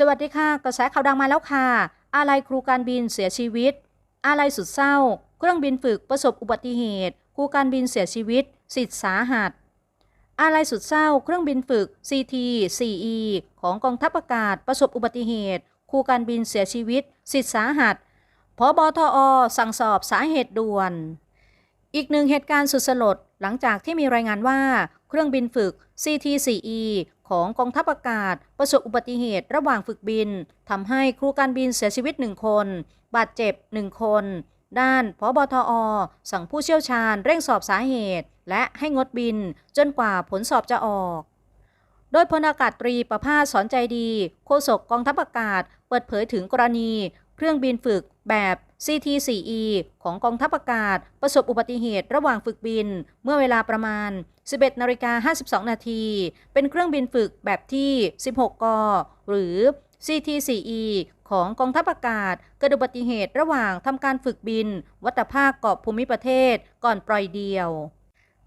สวัสดีค่ะกระแสข่าวดังมาแล้วค่ะ อาลัยครูการบินเสียชีวิต อาลัยสุดเศร้า เครื่องบินฝึกประสบอุบัติเหตุ ครูการบินเสียชีวิต สิทธิสาหัส อาลัยสุดเศร้า เครื่องบินฝึก CT-4E ของกองทัพอากาศประสบอุบัติเหตุ ครูการบินเสียชีวิต สิทธิสาหัสพบทอ สั่งสอบสาเหตุด่วน อีกหนึ่งเหตุการณ์สุดสลดหลังจากที่มีรายงานว่า เครื่องบินฝึก CT-4E ของกองทัพอากาศ ประสบอุบัติเหตุระหว่างฝึกบินทำให้ครูการบินเสียชีวิตหนึ่งคน บาดเจ็บหนึ่งคน ด้านพบทอ สั่งผู้เชี่ยวชาญเร่งสอบสาเหตุ และให้งดบินจนกว่าผลสอบจะออก โดยพลอากาศตรีประภาสสอนใจดี โฆษกกองทัพอากาศ เปิดเผยถึงกรณี เครื่องบินฝึกแบบ CT-4E ของกองทัพอากาศ ประสบอุบัติเหตุระหว่างฝึกบิน เมื่อเวลาประมาณ 11นาฬิกา52 นาที เป็นเครื่องบินฝึกแบบที่ 16 ก หรือ CT-4E ของกองทัพอากาศเกิดอุบัติเหตุระหว่างทำการฝึกบิน วัตภาคเกาะภูมิประเทศก่อนปล่อยเดียว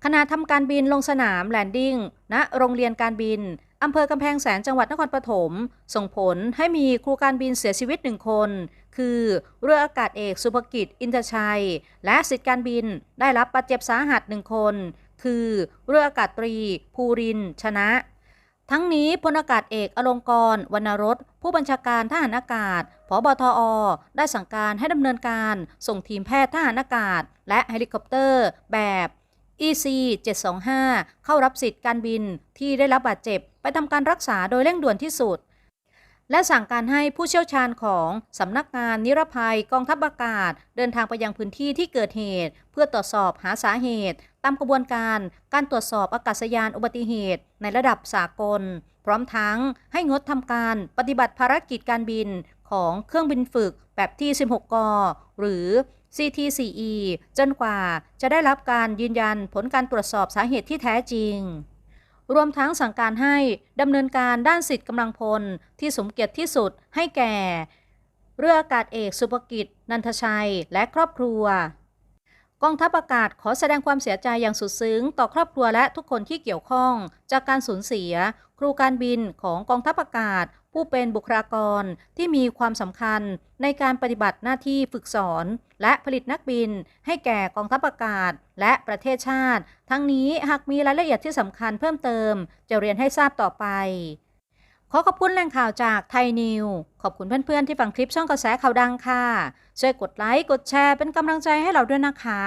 ขณะทำการบินลงสนามแลนดิ้งณโรงเรียนการบิน อำเภอกำแพงแสนจังหวัดนครปฐม ส่งผลให้มีครูการบินเสียชีวิตหนึ่งคน คือเรืออากาศเอกสุภกิจ อินทชัย และสิทธิการบินได้รับบาดเจ็บสาหัสหนึ่งคน คือเรืออากาศตรี ภูริน ชนะ ทั้งนี้พลอากาศเอกอลงกรณ์วรรณรสผู้บัญชาการทหารอากาศผบทอ ได้สั่งการให้ดำเนินการ ส่งทีมแพทย์ทหารอากาศ และเฮลิคอปเตอร์ แบบ EC 725 เข้ารับสิทธิ์การบินที่ได้รับบาดเจ็บ ไปทำการรักษาโดยเร่งด่วนที่สุด และสั่งการให้ผู้เชี่ยวชาญของสำนักงานนิรภัยกองทัพอากาศ เดินทางไปยังพื้นที่ที่เกิดเหตุ เพื่อตรวจสอบหาสาเหตุ ตามกระบวนการการตรวจสอบอากาศยานอุบัติเหตุ ในระดับสากล พร้อมทั้งให้งดทำการปฏิบัติภารกิจการบิน ของเครื่องบินฝึกแบบที่ 16 ก หรือ CT4E จนกว่าจะได้รับการยืนยันผลการตรวจสอบสาเหตุที่แท้จริง รวมทั้งสั่งการให้ดำเนินการด้านสิทธิกำลังพลที่สมเกียรติที่สุดให้แก่ เรืออากาศเอกสุภกิจ นันทชัย และครอบครัว กองทัพอากาศขอแสดงความเสียใจอย่างสุดซึ้ง ต่อครอบครัวและทุกคนที่เกี่ยวข้อง จากการสูญเสีย ครูการบินของกองทัพอากาศ ผู้เป็นบุคลากรที่มีความสำคัญในการปฏิบัติหน้าที่ฝึกสอน และผลิตนักบิน ให้แก่กองทัพอากาศ และประเทศชาติ ทั้งนี้หากมีรายละเอียดที่สำคัญเพิ่มเติม จะเรียนให้ทราบต่อไป ขอขอบคุณแหล่งข่าวจากไทยนิว ขอบคุณเพื่อนๆที่ฟังคลิปช่องกระแสข่าวดังค่ะ ช่วยกดไลค์ กดแชร์เป็นกำลังใจให้เราด้วยนะคะ